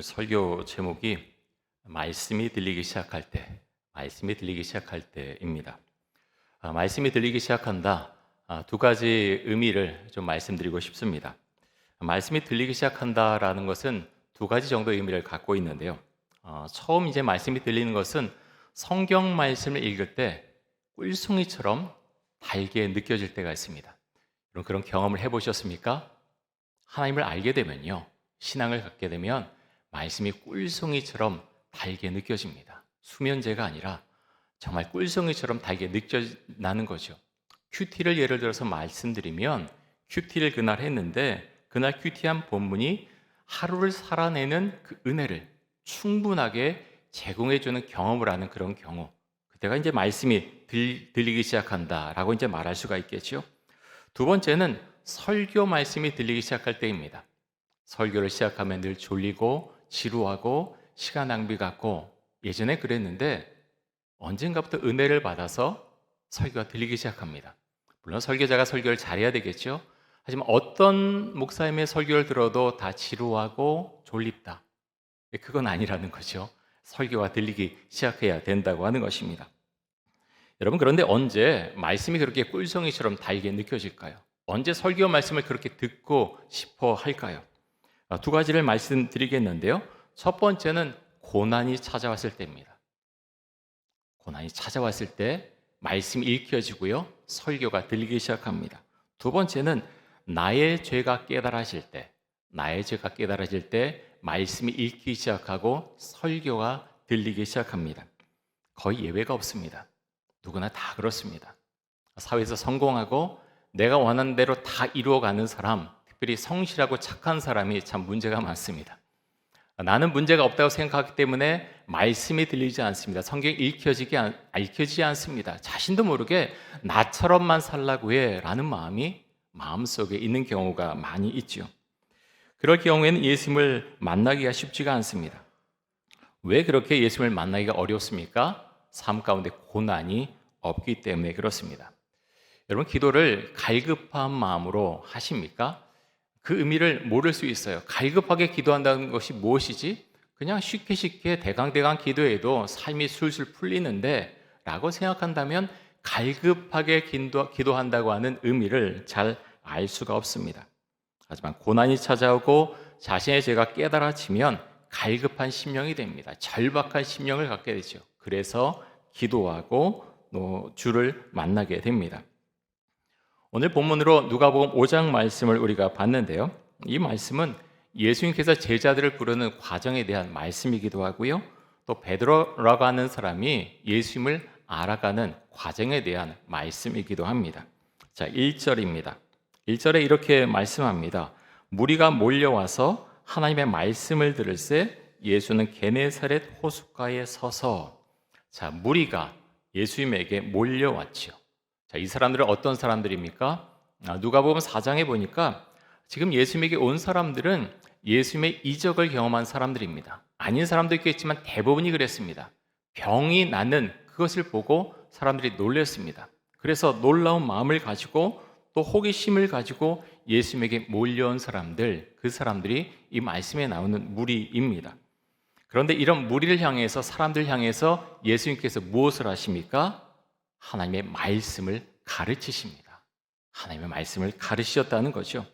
오늘 설교 제목이 말씀이 들리기 시작할 때, 말씀이 들리기 시작할 때입니다. 아, 말씀이 들리기 시작한다. 아, 두 가지 의미를 좀 말씀드리고 싶습니다. 말씀이 들리기 시작한다라는 것은 두 가지 정도의 의미를 갖고 있는데요. 어, 처음 이제 말씀이 들리는 것은 성경 말씀을 읽을 때 꿀송이처럼 달게 느껴질 때가 있습니다. 그런 경험을 해보셨습니까? 하나님을 알게 되면요. 신앙을 갖게 되면 말씀이 꿀송이처럼 달게 느껴집니다. 수면제가 아니라 정말 꿀송이처럼 달게 느껴나는 거죠. 큐티를 예를 들어서 말씀드리면 큐티를 그날 했는데 그날 큐티한 본문이 하루를 살아내는 그 은혜를 충분하게 제공해주는 경험을 하는 그런 경우 그때가 이제 말씀이 들, 들리기 시작한다라고 이제 말할 수가 있겠죠. 두 번째는 설교 말씀이 들리기 시작할 때입니다. 설교를 시작하면 늘 졸리고 지루하고 시간 낭비 같고 예전에 그랬는데 언젠가부터 은혜를 받아서 설교가 들리기 시작합니다. 물론 설교자가 설교를 잘해야 되겠죠. 하지만 어떤 목사님의 설교를 들어도 다 지루하고 졸립다. 그건 아니라는 거죠. 설교가 들리기 시작해야 된다고 하는 것입니다. 여러분 그런데 언제 말씀이 그렇게 꿀성이처럼 달게 느껴질까요? 언제 설교 말씀을 그렇게 듣고 싶어 할까요? 아, 두 가지를 말씀드리겠는데요. 첫 번째는 고난이 찾아왔을 때입니다. 고난이 찾아왔을 때 말씀이 읽혀지고요. 설교가 들리기 시작합니다. 두 번째는 나의 죄가 깨달아질 때, 나의 죄가 깨달아질 때 말씀이 읽기 시작하고 설교가 들리기 시작합니다. 거의 예외가 없습니다. 누구나 다 그렇습니다. 사회에서 성공하고 내가 원하는 대로 다 이루어가는 사람, 특별히 성실하고 착한 사람이 참 문제가 많습니다. 나는 문제가 없다고 생각하기 때문에 말씀이 들리지 않습니다. 성경이 읽혀지지, 않, 읽혀지지 않습니다. 자신도 모르게 나처럼만 살라고 해 라는 마음이 마음속에 있는 경우가 많이 있죠. 그럴 경우에는 예수님을 만나기가 쉽지가 않습니다. 왜 그렇게 예수님을 만나기가 어렵습니까? 삶 가운데 고난이 없기 때문에 그렇습니다. 여러분, 기도를 갈급한 마음으로 하십니까? 그 의미를 모를 수 있어요. 갈급하게 기도한다는 것이 무엇이지? 그냥 쉽게 쉽게 대강대강 기도해도 삶이 술술 풀리는데 라고 생각한다면 갈급하게 기도, 한다고 하는 의미를 잘 알 수가 없습니다. 하지만 고난이 찾아오고 자신의 죄가 깨달아지면 갈급한 심령이 됩니다. 절박한 심령을 갖게 되죠. 그래서 기도하고 주를 만나게 됩니다. 오늘 본문으로 누가복음 5장 말씀을 우리가 봤는데요. 이 말씀은 예수님께서 제자들을 부르는 과정에 대한 말씀이기도 하고요. 또 베드로라고 하는 사람이 예수님을 알아가는 과정에 대한 말씀이기도 합니다. 자, 1절입니다. 1절에 이렇게 말씀합니다. 무리가 몰려와서 하나님의 말씀을 들을새 예수는 게네사렛 호숫가에 서서 자, 무리가 예수님에게 몰려왔죠. 자, 이 사람들은 어떤 사람들입니까? 아, 누가 보면 4장에 보니까 지금 예수님에게 온 사람들은 예수님의 이적을 경험한 사람들입니다. 아닌 사람도 있겠지만 대부분이 그랬습니다. 병이 나는 그것을 보고 사람들이 놀랐습니다. 그래서 놀라운 마음을 가지고 또 호기심을 가지고 예수님에게 몰려온 사람들, 그 사람들이 이 말씀에 나오는 무리입니다. 그런데 이런 무리를 향해서 사람들 향해서 예수님께서 무엇을 하십니까? 하나님의 말씀을 가르치십니다. 하나님의 말씀을 가르치셨다는 거죠.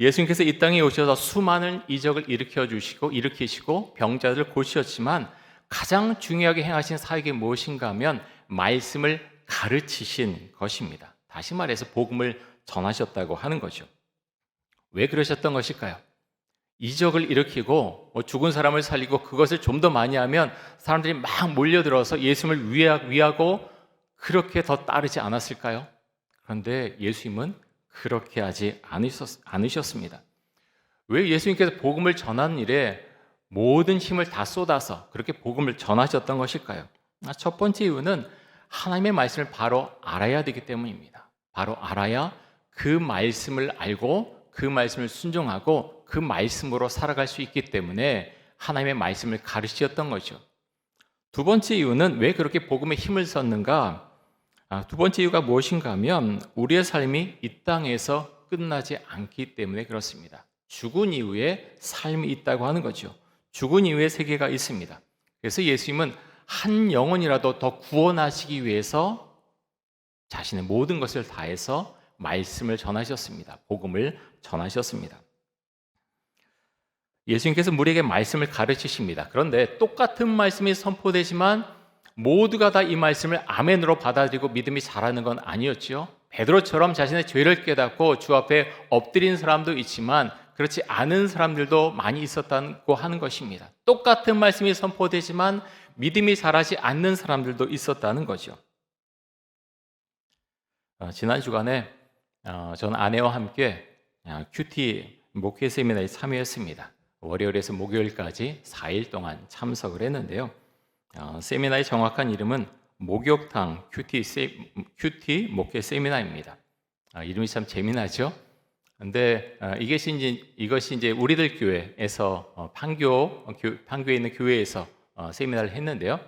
예수님께서 이 땅에 오셔서 수많은 이적을 일으켜 주시고 일으키시고 병자들을 고치셨지만 가장 중요하게 행하신 사역이 무엇인가 하면 말씀을 가르치신 것입니다. 다시 말해서 복음을 전하셨다고 하는 거죠. 왜 그러셨던 것일까요? 이적을 일으키고 뭐 죽은 사람을 살리고 그것을 좀 더 많이 하면 사람들이 막 몰려들어서 예수님을 위하고 그렇게 더 따르지 않았을까요? 그런데 예수님은 그렇게 하지 않으셨 습니다. 왜 예수님께서 복음을 전하는 일에 모든 힘을 다 쏟아서 그렇게 복음을 전하셨던 것일까요? 아, 첫 번째 이유는 하나님의 말씀을 바로 알아야 되기 때문입니다. 바로 알아야 그 말씀을 알고 그 말씀을 순종하고 그 말씀으로 살아갈 수 있기 때문에 하나님의 말씀을 가르치셨던 거죠. 두 번째 이유는 왜 그렇게 복음에 힘을 썼는가? 아, 두 번째 이유가 무엇인가 하면 우리의 삶이 이 땅에서 끝나지 않기 때문에 그렇습니다. 죽은 이후에 삶이 있다고 하는 거죠. 죽은 이후의 세계가 있습니다. 그래서 예수님은 한 영혼이라도 더 구원하시기 위해서 자신의 모든 것을 다해서 말씀을 전하셨습니다. 복음을 전하셨습니다. 예수님께서 우리에게 말씀을 가르치십니다. 그런데 똑같은 말씀이 선포되지만 모두가 다 이 말씀을 아멘으로 받아들이고 믿음이 자라는 건 아니었지요. 베드로처럼 자신의 죄를 깨닫고 주 앞에 엎드린 사람도 있지만 그렇지 않은 사람들도 많이 있었다고 하는 것입니다. 똑같은 말씀이 선포되지만 믿음이 자라지 않는 사람들도 있었다는 거죠. 어, 지난 주간에 어, 전 아내와 함께 어, 큐티 목회 세미나에 참여했습니다. 월요일에서 목요일까지 4일 동안 참석을 했는데요. 어, 세미나의 정확한 이름은 목욕탕 큐티, 세, 큐티 목회 세미나입니다. 아, 이름이 참 재미나죠? 근데 어, 이것이 이제, 이것이 이제 우리들 교회에서 어, 판교 판교에 있는 교회에서 어, 세미나를 했는데요.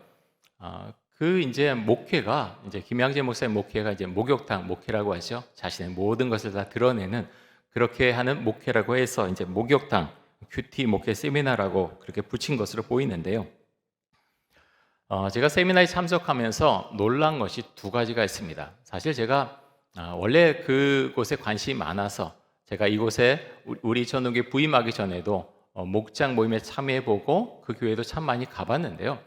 어, 그 이제 목회가 이제 김양재 목사의 목회가 이제 목욕탕 목회라고 하죠. 자신의 모든 것을 다 드러내는 그렇게 하는 목회라고 해서 이제 목욕탕 큐티 목회 세미나라고 그렇게 붙인 것으로 보이는데요. 어, 제가 세미나에 참석하면서 놀란 것이 두 가지가 있습니다. 사실 제가 어, 원래 그곳에 관심이 많아서 제가 이곳에 우리 전우교 부임하기 전에도 어, 목장 모임에 참여해보고 그 교회도 참 많이 가봤는데요.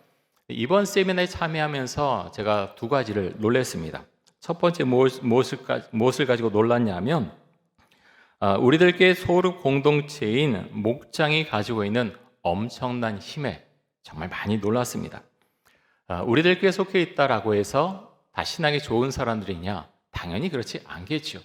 이번 세미나에 참여하면서 제가 두 가지를 놀랐습니다. 첫 번째 무엇을, 무엇을 가지고 놀랐냐면 아, 우리들께 소르 공동체인 목장이 가지고 있는 엄청난 힘에 정말 많이 놀랐습니다. 아, 우리들께 속해 있다라고 해서 다 신앙이 좋은 사람들이냐? 당연히 그렇지 않겠죠.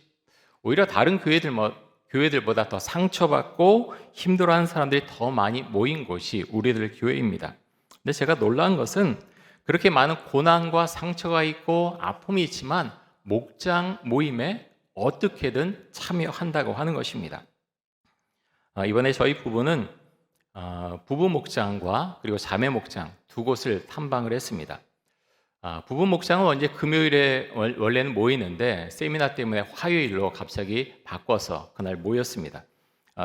오히려 다른 교회들 뭐 교회들보다 더 상처받고 힘들어하는 사람들이 더 많이 모인 곳이 우리들 교회입니다. 근데 제가 놀란 것은 그렇게 많은 고난과 상처가 있고 아픔이 있지만 목장 모임에 어떻게든 참여한다고 하는 것입니다. 아, 이번에 저희 부부는 아, 부부 목장과 그리고 자매 목장 두 곳을 탐방을 했습니다. 아, 부부 목장은 언제 금요일에 원래는 모이는데 세미나 때문에 화요일로 갑자기 바꿔서 그날 모였습니다.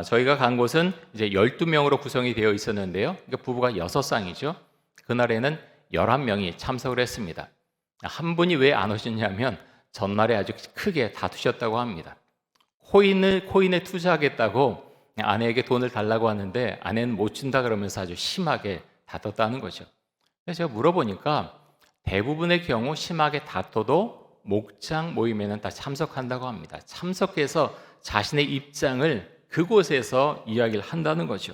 저희가 간 곳은 이제 12명으로 구성이 되어 있었는데요. 그러니까 부부가 6쌍이죠. 그날에는 11명이 참석을 했습니다. 한 분이 왜 안 오셨냐면 전날에 아주 크게 다투셨다고 합니다. 코인을 코인에 투자하겠다고 아내에게 돈을 달라고 하는데 아내는 못 준다 그러면서 아주 심하게 다퉜다는 거죠. 그래서 제가 물어보니까 대부분의 경우 심하게 다퉈도 목장 모임에는 다 참석한다고 합니다. 참석해서 자신의 입장을 그곳에서 이야기를 한다는 거죠.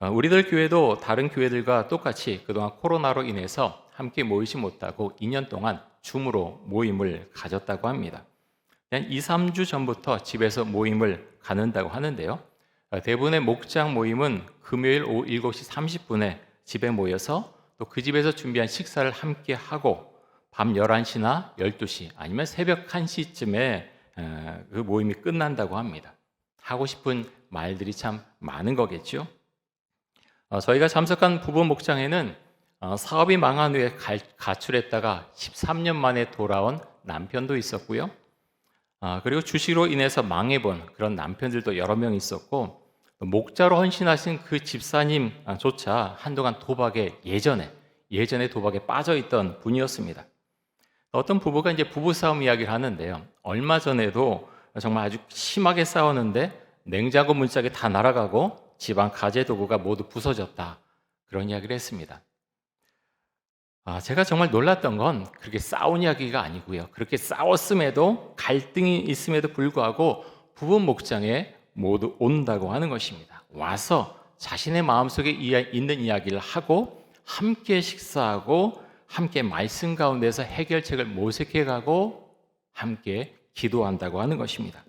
어, 우리들 교회도 다른 교회들과 똑같이 그동안 코로나로 인해서 함께 모이지 못하고 2년 동안 줌으로 모임을 가졌다고 합니다. 한 2, 3주 전부터 집에서 모임을 갖는다고 하는데요. 대부분의 목장 모임은 금요일 오후 7시 30분에 집에 모여서 또 그 집에서 준비한 식사를 함께 하고 밤 11시나 12시 아니면 새벽 1시쯤에 그 모임이 끝난다고 합니다. 하고 싶은 말들이 참 많은 거겠죠. 어, 저희가 참석한 부부 목장에는 어, 사업이 망한 후에 가출했다가 13년 만에 돌아온 남편도 있었고요. 아, 그리고 주식으로 인해서 망해본 그런 남편들도 여러 명 있었고 목자로 헌신하신 그 집사님조차 한동안 도박에 예전에 예전에 도박에 빠져 있던 분이었습니다. 어떤 부부가 이제 부부 싸움 이야기를 하는데요. 얼마 전에도 정말 아주 심하게 싸웠는데 냉장고 문짝이 다 날아가고 집안 가재 도구가 모두 부서졌다. 그런 이야기를 했습니다. 아, 제가 정말 놀랐던 건 그렇게 싸운 이야기가 아니고요. 그렇게 싸웠음에도 갈등이 있음에도 불구하고 부부 목장에 모두 온다고 하는 것입니다. 와서 자신의 마음속에 있는 이야기를 하고 함께 식사하고 함께 말씀 가운데서 해결책을 모색해 가고 함께 기도한다고 하는 것입니다.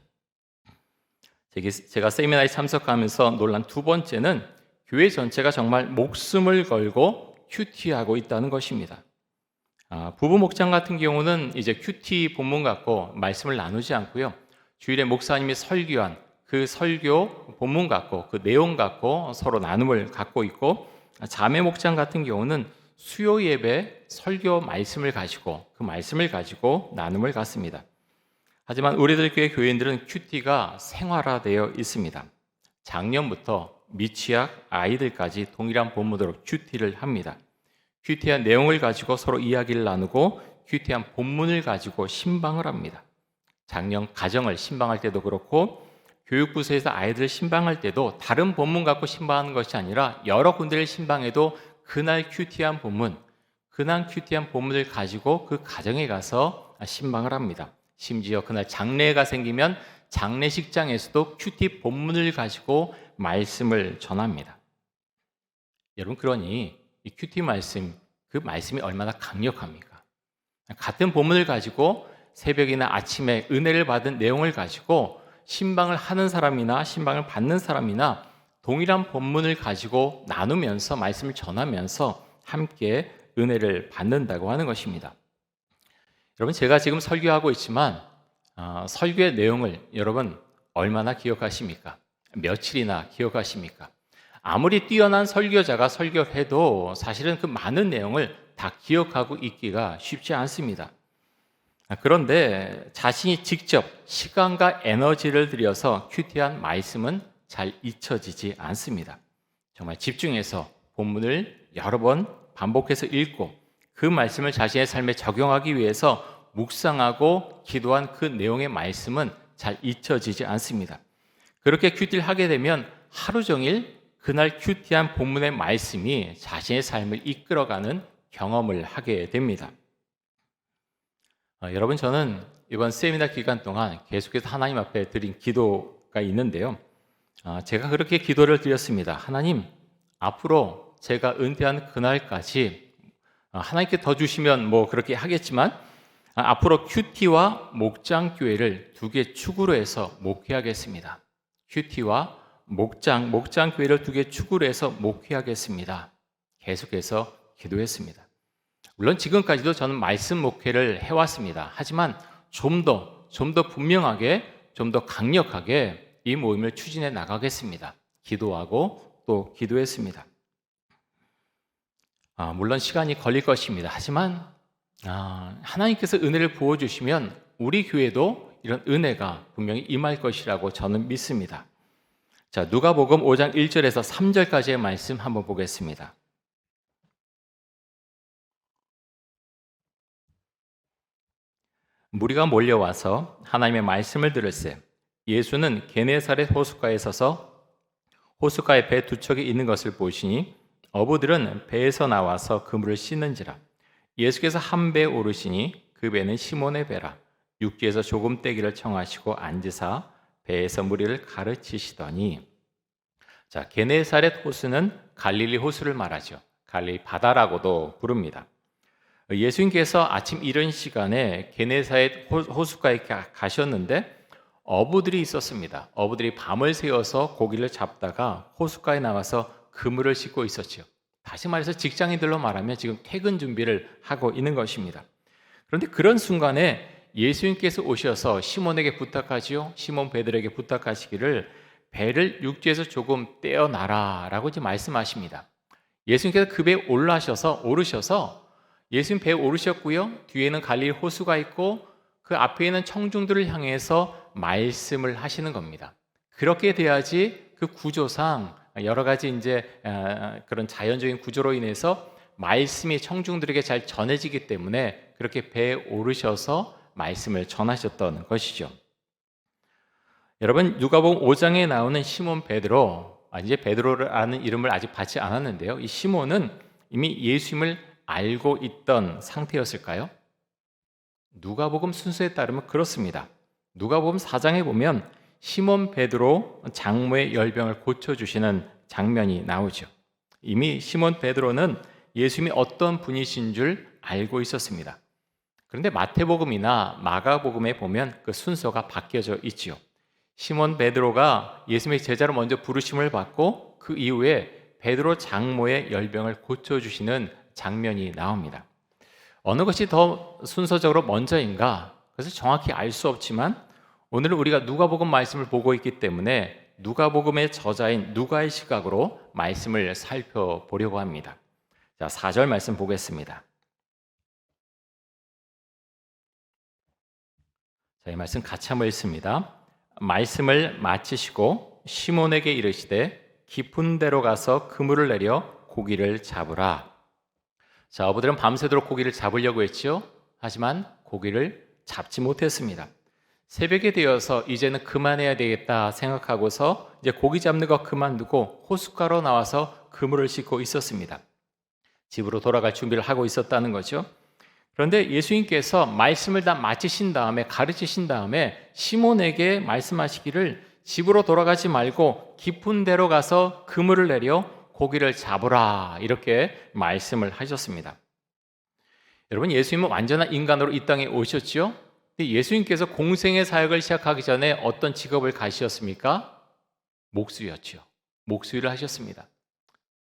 제가 세미나에 참석하면서 놀란 두 번째는 교회 전체가 정말 목숨을 걸고 큐티하고 있다는 것입니다. 아, 부부 목장 같은 경우는 이제 큐티 본문 갖고 말씀을 나누지 않고요. 주일에 목사님이 설교한 그 설교 본문 갖고 그 내용 갖고 서로 나눔을 갖고 있고 자매 목장 같은 경우는 수요 예배 설교 말씀을 가지고 그 말씀을 가지고 나눔을 갖습니다. 하지만 우리들 교회 교인들은 큐티가 생활화되어 있습니다. 작년부터 미취학 아이들까지 동일한 본문으로 큐티를 합니다. 큐티한 내용을 가지고 서로 이야기를 나누고 큐티한 본문을 가지고 신방을 합니다. 작년 가정을 신방할 때도 그렇고 교육부서에서 아이들을 신방할 때도 다른 본문 갖고 신방하는 것이 아니라 여러 군데를 신방해도 그날 큐티한 본문, 그날 큐티한 본문을 가지고 그 가정에 가서 신방을 합니다. 심지어 그날 장례가 생기면 장례식장에서도 큐티 본문을 가지고 말씀을 전합니다. 여러분 그러니 이 큐티 말씀 그 말씀이 얼마나 강력합니까? 같은 본문을 가지고 새벽이나 아침에 은혜를 받은 내용을 가지고 신방을 하는 사람이나 신방을 받는 사람이나 동일한 본문을 가지고 나누면서 말씀을 전하면서 함께 은혜를 받는다고 하는 것입니다. 여러분 제가 지금 설교하고 있지만 어, 설교의 내용을 여러분 얼마나 기억하십니까? 며칠이나 기억하십니까? 아무리 뛰어난 설교자가 설교해도 사실은 그 많은 내용을 다 기억하고 있기가 쉽지 않습니다. 그런데 자신이 직접 시간과 에너지를 들여서 큐티한 말씀은 잘 잊혀지지 않습니다. 정말 집중해서 본문을 여러 번 반복해서 읽고 그 말씀을 자신의 삶에 적용하기 위해서 묵상하고 기도한 그 내용의 말씀은 잘 잊혀지지 않습니다. 그렇게 큐티를 하게 되면 하루 종일 그날 큐티한 본문의 말씀이 자신의 삶을 이끌어가는 경험을 하게 됩니다. 어, 여러분 저는 이번 세미나 기간 동안 계속해서 하나님 앞에 드린 기도가 있는데요. 어, 제가 그렇게 기도를 드렸습니다. 하나님 앞으로 제가 은퇴한 그날까지 어, 하나님께 더 주시면 뭐 그렇게 하겠지만 아, 앞으로 큐티와 목장 교회를 두 개 축으로 해서 목회하겠습니다. 큐티와 목장 목장 교회를 두 개 축으로 해서 목회하겠습니다. 계속해서 기도했습니다. 물론 지금까지도 저는 말씀 목회를 해왔습니다. 하지만 좀 더, 좀 더 분명하게, 좀 더 강력하게 이 모임을 추진해 나가겠습니다. 기도하고 또 기도했습니다. 아, 물론 시간이 걸릴 것입니다. 하지만 아, 하나님께서 은혜를 부어주시면 우리 교회도 이런 은혜가 분명히 임할 것이라고 저는 믿습니다. 자, 누가복음 5장 1절에서 3절까지의 말씀 한번 보겠습니다. 무리가 몰려와서 하나님의 말씀을 들을세 예수는 게네사렛 호숫가에 서서 호숫가에 배 두 척이 있는 것을 보시니 어부들은 배에서 나와서 그물을 씻는지라 예수께서 한 배에 오르시니 그 배는 시몬의 배라 육지에서 조금 떼기를 청하시고 앉으사 배에서 무리를 가르치시더니 자 게네사렛 호수는 갈릴리 호수를 말하죠 갈릴리 바다라고도 부릅니다 예수님께서 아침 이른 시간에 게네사의 호숫가에 가셨는데 어부들이 있었습니다. 어부들이 밤을 새워서 고기를 잡다가 호숫가에 나와서 그물을 싣고 있었죠. 다시 말해서 직장인들로 말하면 지금 퇴근 준비를 하고 있는 것입니다. 그런데 그런 순간에 예수님께서 오셔서 시몬에게 부탁하지요. 시몬 베드로에게 부탁하시기를 배를 육지에서 조금 떼어놔라라고 말씀하십니다. 예수님께서 그 배에 올라셔서 오르셔서 예수님 배에 오르셨고요. 뒤에는 갈릴 호수가 있고 그 앞에 있는 청중들을 향해서 말씀을 하시는 겁니다. 그렇게 돼야지 그 구조상 여러 가지 이제 그런 자연적인 구조로 인해서 말씀이 청중들에게 잘 전해지기 때문에 그렇게 배에 오르셔서 말씀을 전하셨던 것이죠. 여러분 누가복음 5장에 나오는 시몬 베드로 아, 이제 베드로라는 이름을 아직 받지 않았는데요. 이 시몬은 이미 예수님을 알고 있던 상태였을까요? 누가복음 순서에 따르면 그렇습니다. 누가복음 4장에 보면 시몬 베드로 장모의 열병을 고쳐 주시는 장면이 나오죠. 이미 시몬 베드로는 예수님이 어떤 분이신 줄 알고 있었습니다. 그런데 마태복음이나 마가복음에 보면 그 순서가 바뀌어져 있지요. 시몬 베드로가 예수님의 제자로 먼저 부르심을 받고 그 이후에 베드로 장모의 열병을 고쳐 주시는 장면이 나옵니다. 어느 것이 더 순서적으로 먼저인가? 그래서 정확히 알 수 없지만 오늘은 우리가 누가복음 말씀을 보고 있기 때문에 누가복음의 저자인 누가의 시각으로 말씀을 살펴보려고 합니다. 자, 4절 말씀 보겠습니다. 자, 이 말씀 같이 한번 읽습니다. 말씀을 마치시고 시몬에게 이르시되 깊은 데로 가서 그물을 내려 고기를 잡으라. 자, 어부들은 밤새도록 고기를 잡으려고 했죠. 하지만 고기를 잡지 못했습니다. 새벽이 되어서 이제는 그만해야 되겠다 생각하고서 이제 고기 잡는 거 그만두고 호숫가로 나와서 그물을 싣고 있었습니다. 집으로 돌아갈 준비를 하고 있었다는 거죠. 그런데 예수님께서 말씀을 다 마치신 다음에 가르치신 다음에 시몬에게 말씀하시기를 집으로 돌아가지 말고 깊은 데로 가서 그물을 내려 고기를 잡으라 이렇게 말씀을 하셨습니다. 여러분 예수님은 완전한 인간으로 이 땅에. 근데 예수님께서 공생의 사역을 시작하기 전에 어떤 직업을 가지셨습니까? 목수였죠. 목수일을 하셨습니다.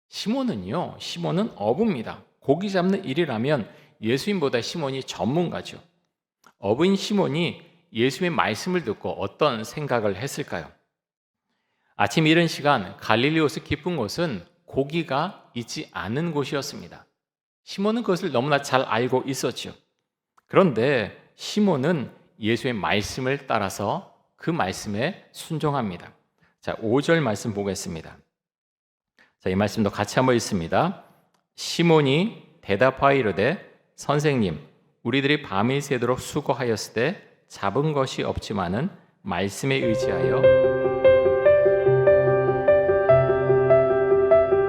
시몬은요. 시몬은 어부입니다. 고기 잡는 일이라면 예수님보다 시몬이 전문가죠. 어부인 시몬이 예수의 말씀을 듣고 어떤 생각을 했을까요? 아침 이른 시간 갈릴리오스 깊은 곳은 고기가 있지 않은 곳이었습니다. 시몬은 그것을 너무나 잘 알고 있었죠. 그런데 시몬은 예수의 말씀을 따라서 그 말씀에 순종합니다. 자, 5절 말씀 보겠습니다. 자, 이 말씀도 같이 한번 읽습니다. 시몬이 대답하여 이르되 선생님, 우리들이 밤이 새도록 수고하였을 때 잡은 것이 없지만은 말씀에 의지하여